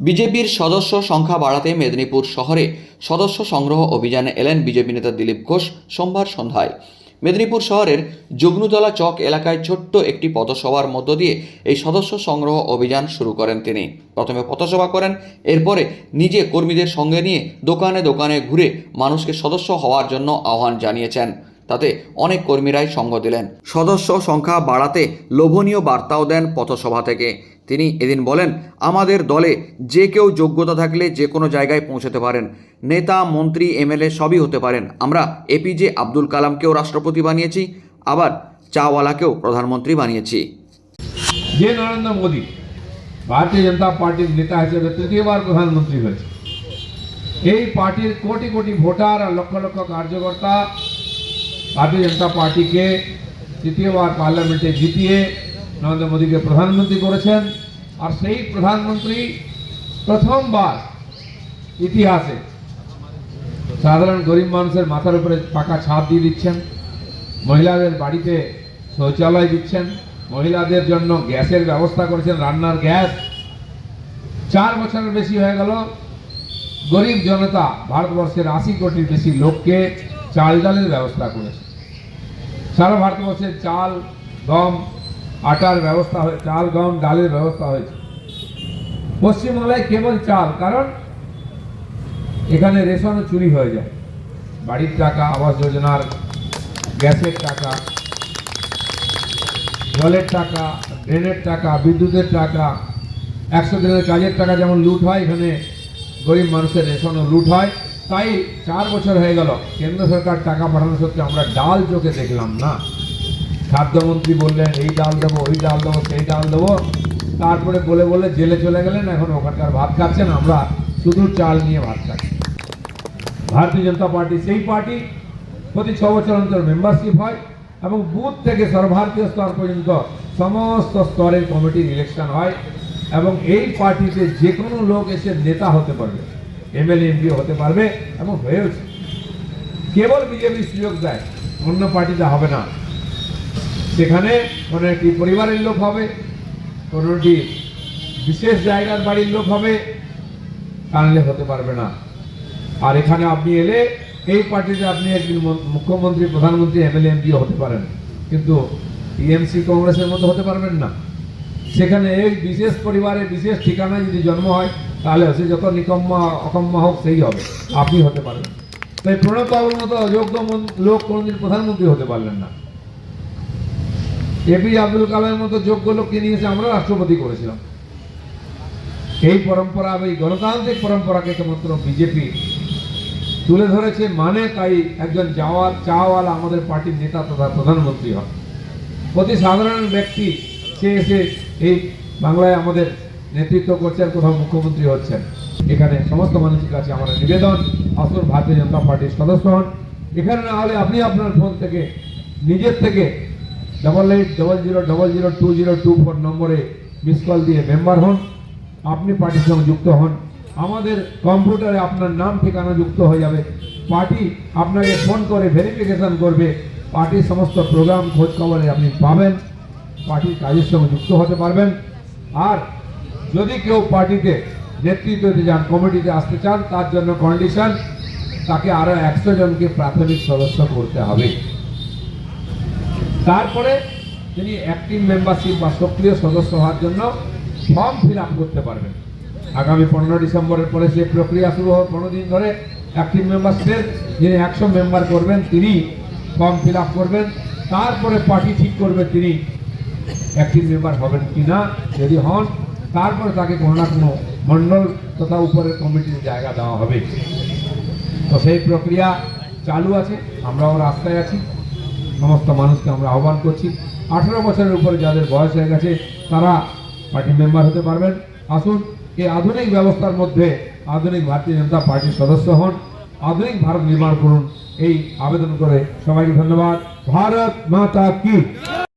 বিজেপির সদস্য সংখ্যা বাড়াতে মেদিনীপুর শহরে সদস্য সংগ্রহ অভিযানে এলেন বিজেপি নেতা দিলীপ ঘোষ সোমবার সন্ধ্যায়। মেদিনীপুর শহরের যুগ্নতলা চক এলাকায় ছোট্ট একটি পথসভার মধ্য দিয়ে এই সদস্য সংগ্রহ অভিযান শুরু করেন তিনি। প্রথমে পথসভা করেন, এরপরে নিজে কর্মীদের সঙ্গে নিয়ে দোকানে দোকানে ঘুরে মানুষকে সদস্য হওয়ার জন্য আহ্বান জানিয়েছেন। তাতে অনেক কর্মীরাই সঙ্গ দিলেন। সদস্য সংখ্যা বাড়াতে লোভনীয় বার্তাও দেন পথসভা থেকে। তিনি এদিন বলেন, আমাদের দলে যে কেউ যোগ্যতা থাকলে যে কোনো জায়গায় পৌঁছতে পারেন। নেতা, মন্ত্রী, এমএলএ সবই হতে পারেন। আমরা এপিজে আব্দুল কালামকেও রাষ্ট্রপতি বানিয়েছি, আবার চাওয়ালাকেও প্রধানমন্ত্রী বানিয়েছি। যে নরেন্দ্র মোদী ভারতীয় জনতা পার্টির নেতা হিসেবে তৃতীয়বার প্রধানমন্ত্রী হয়েছে, এই পার্টির কোটি কোটি ভোটার আর লক্ষ লক্ষ কার্যকর্তা ভারতীয় জনতা পার্টিকে তৃতীয়বার পার্লামেন্টে জিতিয়ে নরেন্দ্র মোদীকে প্রধানমন্ত্রী করেছেন, আর সেই প্রধানমন্ত্রী প্রথমবার ইতিহাসে সাধারণ গরিব মানুষের মাথার উপরে পাকা ছাপ দিয়ে দিচ্ছেন, মহিলাদের বাড়িতে শৌচালয় দিচ্ছেন, মহিলাদের জন্য গ্যাসের ব্যবস্থা করেছেন, রান্নার গ্যাস। চার বছরের বেশি হয়ে গেল, গরিব জনতা ভারতবর্ষের আশি কোটির বেশি লোককে চাল ডালের ব্যবস্থা করেছে। সারা ভারতবর্ষের চাল, গম আটার ব্যবস্থা হয়ে, চাল, গম, ডালের ব্যবস্থা হয়েছে। পশ্চিমবাংলায় কেবল চাল, কারণ এখানে রেশনও চুরি হয়ে যায়। বাড়ির টাকা, আবাস যোজনার গ্যাসের টাকা, জলের টাকা, ড্রেনের টাকা, বিদ্যুতের টাকা, একশো দিনের কাজের টাকা যেমন লুট হয় এখানে, গরিব মানুষের রেশনও লুট হয়। তাই চার বছর হয়ে গেল, কেন্দ্র সরকার টাকা পাঠানো সত্ত্বে আমরা ডাল চোখে দেখলাম না। খাদ্যমন্ত্রী বললেন, এই ডাল দেবো, ওই ডাল দেবো, সেই ডাল দেবো। তারপরে বলে বলে জেলে চলে গেলেন, এখন ওখানকার ভাত খাচ্ছেন, আমরা শুধু চাল নিয়ে ভাত খাচ্ছি। ভারতীয় জনতা পার্টি, সেই পার্টি প্রতি ছ বছর অন্তর মেম্বারশিপ হয় এবং বুথ থেকে সর্বভারতীয় স্তর পর্যন্ত সমস্ত স্তরের কমিটির ইলেকশন হয় এবং এই পার্টিতে যে কোনো লোক এসে নেতা হতে পারবে, এমএলএ, এমপি হতে পারবে এবং হয়েওছে। কেবল বিজেপি সুযোগ দেয়, অন্য পার্টিতে হবে না। সেখানে কোনো একটি পরিবারের লোক হবে কোনোটি বিশেষ জায়গার বাড়ির লোক হবে, টানলে হতে পারবে না। আর এখানে আপনি এলে এই পার্টিতে আপনি একজন মুখ্যমন্ত্রী, প্রধানমন্ত্রী এমএলএ এমপিও হতে পারেন। কিন্তু টিএমসি কংগ্রেসের মতো হতে পারবেন না। সেখানে এই বিশেষ পরিবারে বিশেষ ঠিকানায় যদি জন্ম হয়, তাহলে সে যত নিকম্মা, অকম্মা হোক, সেই হবে। আপনি হতে পারবেন। তাই প্রণব বাবুর মতো অযোগ্য লোক কোনোদিন প্রধানমন্ত্রী হতে পারলেন না। এপি আব্দুল কালামের মতো যোগ্য লোককে নিয়ে এসে আমরা রাষ্ট্রপতি করেছিলাম। এই পরম্পরা এই গণতান্ত্রিক পরম্পরাকে কেবলমাত্র বিজেপি তুলে ধরেছে মানে তাই একজন যাওয়ার, চাওয়ালা আমাদের পার্টির নেতা তথা প্রধানমন্ত্রী হন। প্রতি সাধারণ ব্যক্তি সে এসে এই বাংলায় আমাদের নেতৃত্ব করছেন, কোথাও মুখ্যমন্ত্রী হচ্ছেন। এখানে সমস্ত মানুষের কাছে আমাদের নিবেদন আসুন ভারতীয় জনতা পার্টির সদস্য হন। এখানে না হলে আপনি আপনার ফোন থেকে, নিজের থেকে double eight double zero double zero two zero two four নম্বরে মিস কল দিয়ে মেম্বার হন। আপনি পার্টির সঙ্গে যুক্ত হন। আমাদের কম্পিউটারে আপনার নাম, ঠিকানা যুক্ত হয়ে যাবে। পার্টি আপনাকে ফোন করে ভেরিফিকেশন করবে। পার্টির সমস্ত প্রোগ্রাম খোঁজ খবরে আপনি পাবেন। পার্টির কাজের সঙ্গে যুক্ত হতে পারবেন। আর যদি কেউ পার্টিতে নেতৃত্ব দিতে চান, কমিটিতে আসতে চান, তার জন্য কন্ডিশন তাকে আরও একশো জনকে প্রাথমিক সদস্য করতে হবে। তারপরে তিনি অ্যাক্টিভ মেম্বারশিপ বা সক্রিয় সদস্য হওয়ার জন্য ফর্ম ফিল আপ করতে পারবেন। আগামী পনেরো ডিসেম্বরের পরে সে প্রক্রিয়া শুরু হবে। পনেরো দিন ধরে অ্যাক্টিভ মেম্বারশিপের যিনি একশো মেম্বার করবেন, তিনি ফর্ম ফিল আপ করবেন। তারপরে পার্টি ঠিক করবে তিনি অ্যাক্টিভ মেম্বার হবেন কি না যদি হন, তারপরে তাকে কোনো না কোনো মণ্ডল তথা উপরের কমিটির জায়গা দেওয়া হবে। তো সেই প্রক্রিয়া চালু আছে। আমরাও রাস্তায় আছি। সমস্ত মানুষকে আমরা আহ্বান করছি। আঠেরো বছরের উপরে যাদের বয়স হয়ে গেছে, তারা পার্টি মেম্বার হতে পারবেন। আসুন, এই আধুনিক ব্যবস্থার মধ্যে আধুনিক ভারতীয় জনতা পার্টির সদস্য হন। আধুনিক ভারত নির্মাণ করুন। এই আবেদন করে সবাইকে ধন্যবাদ। ভারত মাতা কি?